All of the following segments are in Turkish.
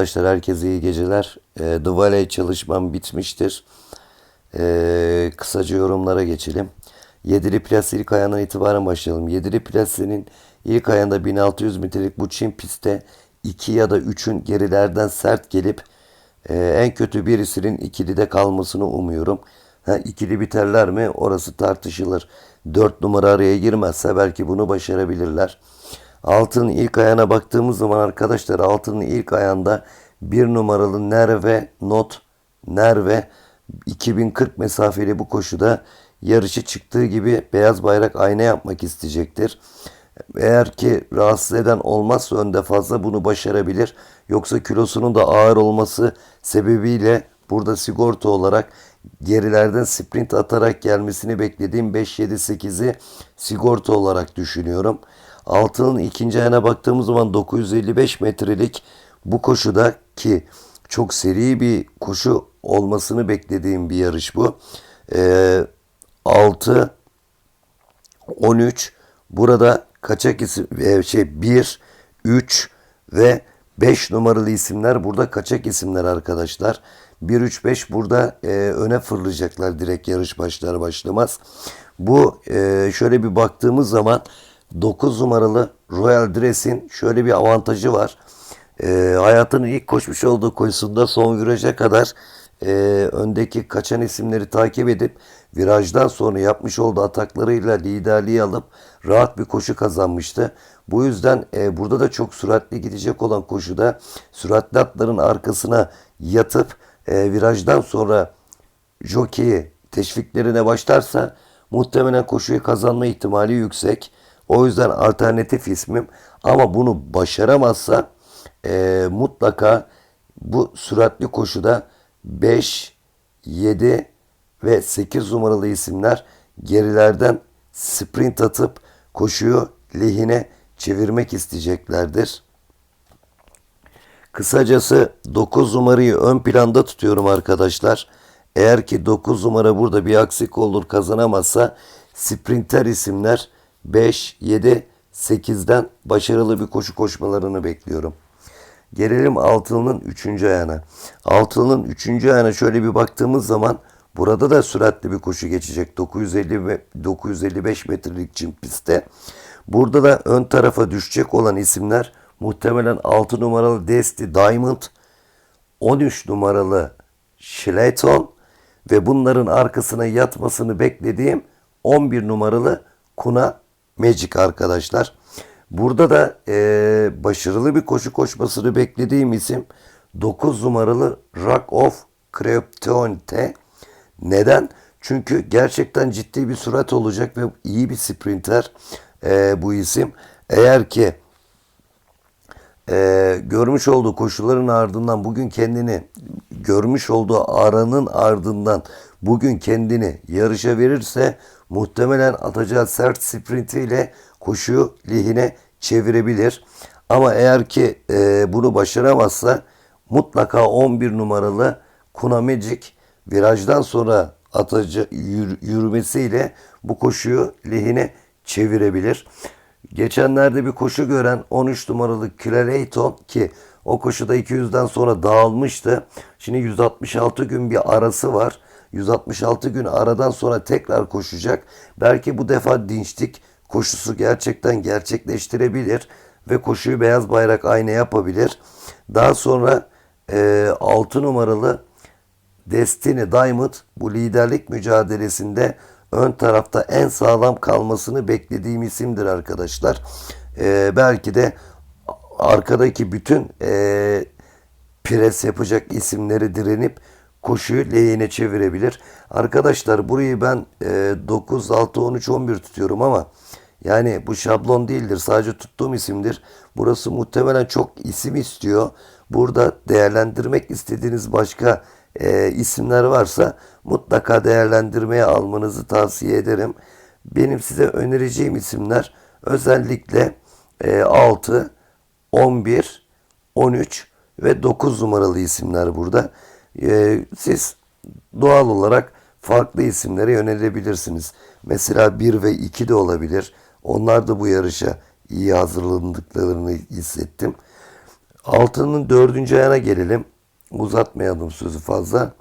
arkadaşlar herkese iyi geceler. E, The çalışmam bitmiştir. E, kısaca yorumlara geçelim. Yedili Plas ilk ayağından itibaren başlayalım. Yedili Plas'ın ilk ayağında 1600 metrelik bu Çin pistte 2 ya da 3'ün gerilerden sert gelip e, en kötü birisinin ikilide kalmasını umuyorum. Ha, ikili biterler mi? Orası tartışılır. 4 numara araya girmezse belki bunu başarabilirler. Altın ilk ayağına baktığımız zaman arkadaşlar altının ilk ayağında bir numaralı Nerve Not Nerve 2040 mesafeli bu koşuda yarışı çıktığı gibi beyaz bayrak ayna yapmak isteyecektir. Eğer ki rahatsız eden olmazsa önde fazla bunu başarabilir. Yoksa kilosunun da ağır olması sebebiyle burada sigorta olarak gerilerden sprint atarak gelmesini beklediğim 5-7-8'i sigorta olarak düşünüyorum. Altının ikinci ayağına baktığımız zaman 955 metrelik bu koşuda ki çok seri bir koşu olmasını beklediğim bir yarış bu. Ee, 6 13 burada kaçak isim e, şey 1 3 ve 5 numaralı isimler burada kaçak isimler arkadaşlar. 1 3 5 burada e, öne fırlayacaklar direkt yarış başlar başlamaz. Bu e, şöyle bir baktığımız zaman 9 numaralı Royal Dress'in şöyle bir avantajı var. E, hayatının ilk koşmuş olduğu koşusunda son viraja kadar e, öndeki kaçan isimleri takip edip virajdan sonra yapmış olduğu ataklarıyla liderliği alıp rahat bir koşu kazanmıştı. Bu yüzden e, burada da çok süratli gidecek olan koşuda süratli atların arkasına yatıp e, virajdan sonra jockey'i teşviklerine başlarsa muhtemelen koşuyu kazanma ihtimali yüksek. O yüzden alternatif ismim ama bunu başaramazsa e, mutlaka bu süratli koşuda 5, 7 ve 8 numaralı isimler gerilerden sprint atıp koşuyu lehine çevirmek isteyeceklerdir. Kısacası 9 numarayı ön planda tutuyorum arkadaşlar. Eğer ki 9 numara burada bir aksik olur kazanamazsa sprinter isimler 5, 7, 8'den başarılı bir koşu koşmalarını bekliyorum. Gelelim altılının 3. ayağına. Altılının 3. ayağına şöyle bir baktığımız zaman burada da süratli bir koşu geçecek. 950 ve 955 metrelik çim pistte. Burada da ön tarafa düşecek olan isimler muhtemelen 6 numaralı Desti Diamond, 13 numaralı Schleton ve bunların arkasına yatmasını beklediğim 11 numaralı Kuna Magic arkadaşlar. Burada da e, başarılı bir koşu koşmasını beklediğim isim 9 numaralı Rock of Kryptonite. Neden? Çünkü gerçekten ciddi bir sürat olacak ve iyi bir sprinter e, bu isim. Eğer ki e, görmüş olduğu koşulların ardından bugün kendini görmüş olduğu aranın ardından bugün kendini yarışa verirse muhtemelen atacağı sert sprintiyle koşuyu lehine çevirebilir. Ama eğer ki e, bunu başaramazsa mutlaka 11 numaralı Kuna Magic virajdan sonra atıcı yür, yürümesiyle bu koşuyu lehine çevirebilir. Geçenlerde bir koşu gören 13 numaralı Clareton ki o koşuda 200'den sonra dağılmıştı. Şimdi 166 gün bir arası var. 166 gün aradan sonra tekrar koşacak. Belki bu defa dinçlik koşusu gerçekten gerçekleştirebilir ve koşuyu beyaz bayrak ayna yapabilir. Daha sonra e, 6 numaralı Destiny Diamond bu liderlik mücadelesinde ön tarafta en sağlam kalmasını beklediğim isimdir arkadaşlar. E, belki de arkadaki bütün e, pres yapacak isimleri direnip koşuyu lehine çevirebilir. Arkadaşlar burayı ben e, 9, 6, 13, 11 tutuyorum ama yani bu şablon değildir. Sadece tuttuğum isimdir. Burası muhtemelen çok isim istiyor. Burada değerlendirmek istediğiniz başka e, isimler varsa mutlaka değerlendirmeye almanızı tavsiye ederim. Benim size önereceğim isimler özellikle e, 6, 11, 13 ve 9 numaralı isimler burada. E, siz doğal olarak farklı isimlere yönelebilirsiniz. Mesela 1 ve 2 de olabilir. Onlar da bu yarışa iyi hazırlandıklarını hissettim. Altının dördüncü ayağına gelelim. Uzatmayalım sözü fazla.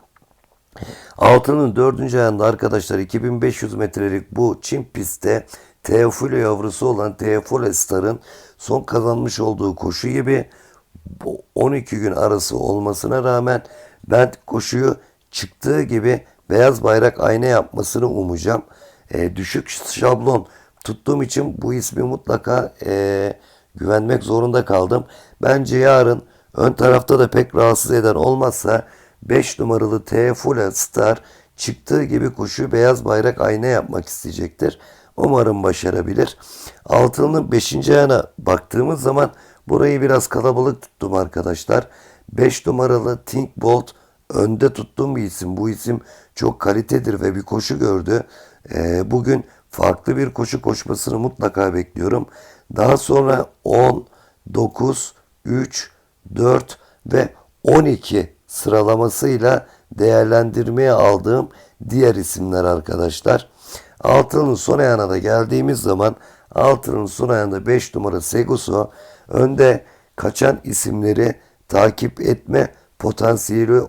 Altının dördüncü ayağında arkadaşlar 2500 metrelik bu Çin pistte Teofilo yavrusu olan Teofilo Star'ın son kazanmış olduğu koşu gibi bu 12 gün arası olmasına rağmen ben koşuyu çıktığı gibi beyaz bayrak ayna yapmasını umacağım. E, düşük şablon tuttuğum için bu ismi mutlaka e, güvenmek zorunda kaldım. Bence yarın ön tarafta da pek rahatsız eden olmazsa 5 numaralı Teofula Star çıktığı gibi koşu beyaz bayrak ayna yapmak isteyecektir. Umarım başarabilir. Altının 5. ayağına baktığımız zaman burayı biraz kalabalık tuttum arkadaşlar. 5 numaralı Think Bolt önde tuttuğum bir isim. Bu isim çok kalitedir ve bir koşu gördü. Ee, bugün farklı bir koşu koşmasını mutlaka bekliyorum. Daha sonra 10, 9, 3, 4 ve 12 sıralamasıyla değerlendirmeye aldığım diğer isimler arkadaşlar. Altının son ayağına da geldiğimiz zaman altının son ayağında 5 numara Seguso önde kaçan isimleri takip etme potansiyeli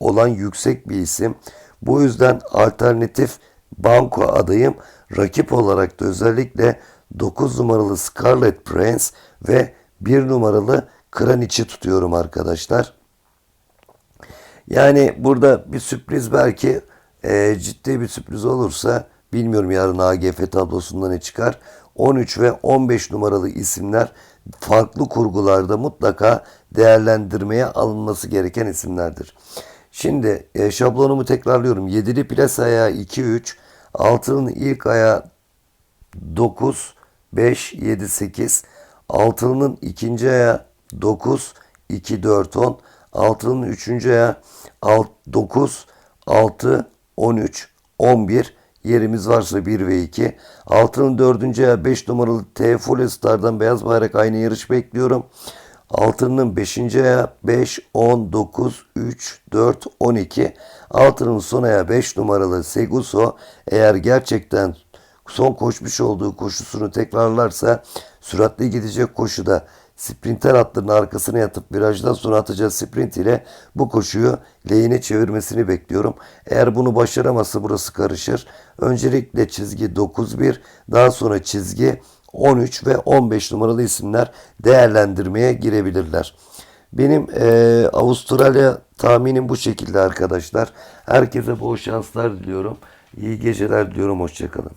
olan yüksek bir isim. Bu yüzden alternatif banko adayım. Rakip olarak da özellikle 9 numaralı Scarlet Prince ve 1 numaralı Kraniç'i tutuyorum arkadaşlar. Yani burada bir sürpriz belki e, ciddi bir sürpriz olursa bilmiyorum yarın AGF tablosunda ne çıkar. 13 ve 15 numaralı isimler farklı kurgularda mutlaka değerlendirmeye alınması gereken isimlerdir. Şimdi e, şablonumu tekrarlıyorum. 7'li plas ayağı 2-3, altının ilk ayağı 9, 5, 7, 8. Altının ikinci ayağı 9, 2, 4, 10. Altının üçüncü ayağı 9, 6, 13, 11. Yerimiz varsa 1 ve 2. Altının dördüncü ayağı 5 numaralı T Full Star'dan beyaz bayrak aynı yarış bekliyorum. Altının 5. ayağı 5, 10, 9, 3, 4, 12. Altının son ayağı 5 numaralı Seguso eğer gerçekten son koşmuş olduğu koşusunu tekrarlarsa süratli gidecek koşuda sprinter atlarının arkasına yatıp virajdan sonra atacağı sprint ile bu koşuyu lehine çevirmesini bekliyorum. Eğer bunu başaramazsa burası karışır. Öncelikle çizgi 9-1 daha sonra çizgi 13 ve 15 numaralı isimler değerlendirmeye girebilirler. Benim eee, Avustralya tahminim bu şekilde arkadaşlar. Herkese bol şanslar diliyorum. İyi geceler diliyorum. Hoşçakalın.